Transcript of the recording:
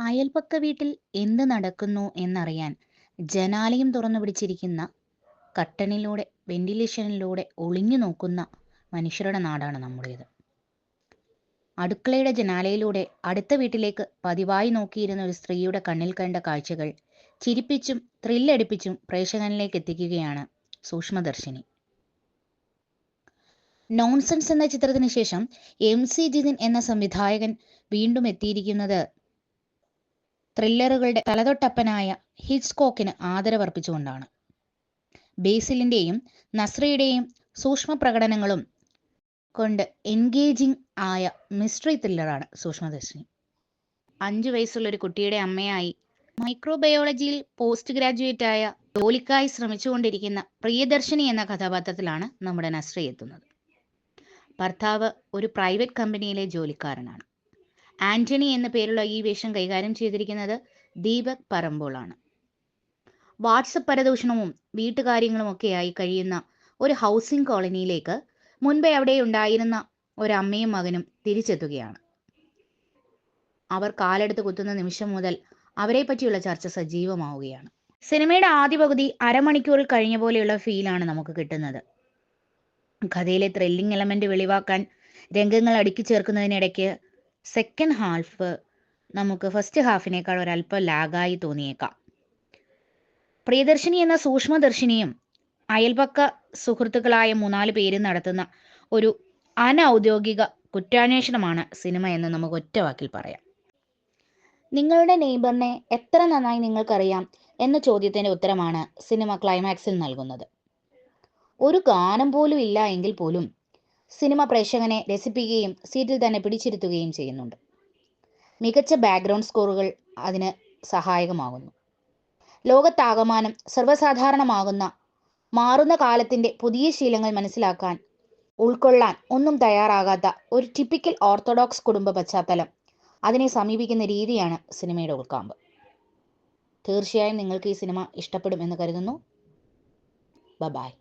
അയൽപക്ക വീട്ടിൽ എന്ത് നടക്കുന്നു എന്നറിയാൻ ജനാലയും തുറന്നു പിടിച്ചിരിക്കുന്ന കട്ടണിലൂടെ വെന്റിലേഷനിലൂടെ ഒളിഞ്ഞു നോക്കുന്ന മനുഷ്യരുടെ നാടാണ് നമ്മുടേത്. അടുക്കളയുടെ ജനാലയിലൂടെ അടുത്ത വീട്ടിലേക്ക് പതിവായി നോക്കിയിരുന്ന ഒരു സ്ത്രീയുടെ കണ്ണിൽ കണ്ട കാഴ്ചകൾ ചിരിപ്പിച്ചും ത്രില്ലടിപ്പിച്ചും പ്രേക്ഷകനിലേക്ക് എത്തിക്കുകയാണ് സൂക്ഷ്മദർശിനി. നോൺസെൻസ് എന്ന ചിത്രത്തിന് ശേഷം എം സി ജിതിൻ എന്ന സംവിധായകൻ വീണ്ടും എത്തിയിരിക്കുന്നത് ത്രില്ലറുകളുടെ തലതൊട്ടപ്പനായ ഹിറ്റ്സ്കോക്കിന് ആദരവർപ്പിച്ചുകൊണ്ടാണ്. ബേസിലിന്റെയും നസ്രയുടെയും സൂക്ഷ്മ പ്രകടനങ്ങളും കൊണ്ട് എൻഗേജിംഗ് ആയ മിസ്റ്ററി ത്രില്ലറാണ് സൂക്ഷ്മദർശിനി. അഞ്ചു വയസ്സുള്ള ഒരു കുട്ടിയുടെ അമ്മയായി മൈക്രോബയോളജിയിൽ പോസ്റ്റ് ഗ്രാജുവേറ്റ് ആയ ജോലിക്കായി ശ്രമിച്ചുകൊണ്ടിരിക്കുന്ന പ്രിയദർശിനി എന്ന കഥാപാത്രത്തിലാണ് നമ്മുടെ നസ്ര എത്തുന്നത്. ഭർത്താവ് ഒരു പ്രൈവറ്റ് കമ്പനിയിലെ ജോലിക്കാരനാണ്. ആന്റണി എന്ന പേരുള്ള ഈ വേഷം കൈകാര്യം ചെയ്തിരിക്കുന്നത് ദീപക് പറമ്പോളാണ്. വാട്സപ്പ് പരദൂഷണവും വീട്ടുകാര്യങ്ങളും ഒക്കെയായി കഴിയുന്ന ഒരു ഹൗസിംഗ് കോളനിയിലേക്ക് മുൻപേ അവിടെ ഉണ്ടായിരുന്ന ഒരമ്മയും മകനും തിരിച്ചെത്തുകയാണ്. അവർ കാലെടുത്ത് കുത്തുന്ന നിമിഷം മുതൽ അവരെ പറ്റിയുള്ള ചർച്ച സജീവമാവുകയാണ്. സിനിമയുടെ ആദ്യ പകുതി അരമണിക്കൂറിൽ കഴിഞ്ഞ പോലെയുള്ള ഫീലാണ് നമുക്ക് കിട്ടുന്നത്. കഥയിലെ ത്രില്ലിംഗ് എലമെന്റ് വെളിവാക്കാൻ രംഗങ്ങൾ അടുക്കി ചേർക്കുന്നതിനിടയ്ക്ക് സെക്കൻഡ് ഹാഫ് നമുക്ക് ഫസ്റ്റ് ഹാഫിനേക്കാൾ ഒരല്പം ലാഗായി തോന്നിയേക്കാം. പ്രിയദർശിനി എന്ന സൂക്ഷ്മദർശിനിയും അയൽപക്ക സുഹൃത്തുക്കളായ മൂന്നാൽ പേരും നടത്തുന്ന ഒരു അനൗദ്യോഗിക കുറ്റാന്വേഷണമാണ് സിനിമ എന്ന് നമുക്ക് ഒറ്റ വാക്കിൽ പറയാം. നിങ്ങളുടെ നെയ്ബറിനെ എത്ര നന്നായി നിങ്ങൾക്കറിയാം എന്ന ചോദ്യത്തിന്റെ ഉത്തരമാണ് സിനിമ ക്ലൈമാക്സിൽ നൽകുന്നത്. ഒരു ഗാനം പോലും ഇല്ല എങ്കിൽ പോലും സിനിമ പ്രേക്ഷകനെ രസിപ്പിക്കുകയും സീറ്റിൽ തന്നെ പിടിച്ചിരുത്തുകയും ചെയ്യുന്നുണ്ട്. മികച്ച ബാക്ക്ഗ്രൗണ്ട് സ്കോറുകൾ അതിന് സഹായകമാകുന്നു. ലോകത്താകമാനം സർവസാധാരണമാകുന്ന മാറുന്ന കാലത്തിന്റെ പുതിയ ശീലങ്ങൾ മനസ്സിലാക്കാൻ ഉൾക്കൊള്ളാൻ ഒന്നും തയ്യാറാകാത്ത ഒരു ടിപ്പിക്കൽ ഓർത്തഡോക്സ് കുടുംബ പശ്ചാത്തലം അതിനെ സമീപിക്കുന്ന രീതിയാണ് സിനിമയുടെ ഉൾക്കാമ്പ്. തീർച്ചയായും നിങ്ങൾക്ക് ഈ സിനിമ ഇഷ്ടപ്പെടും എന്ന് കരുതുന്നു. Bye-bye bye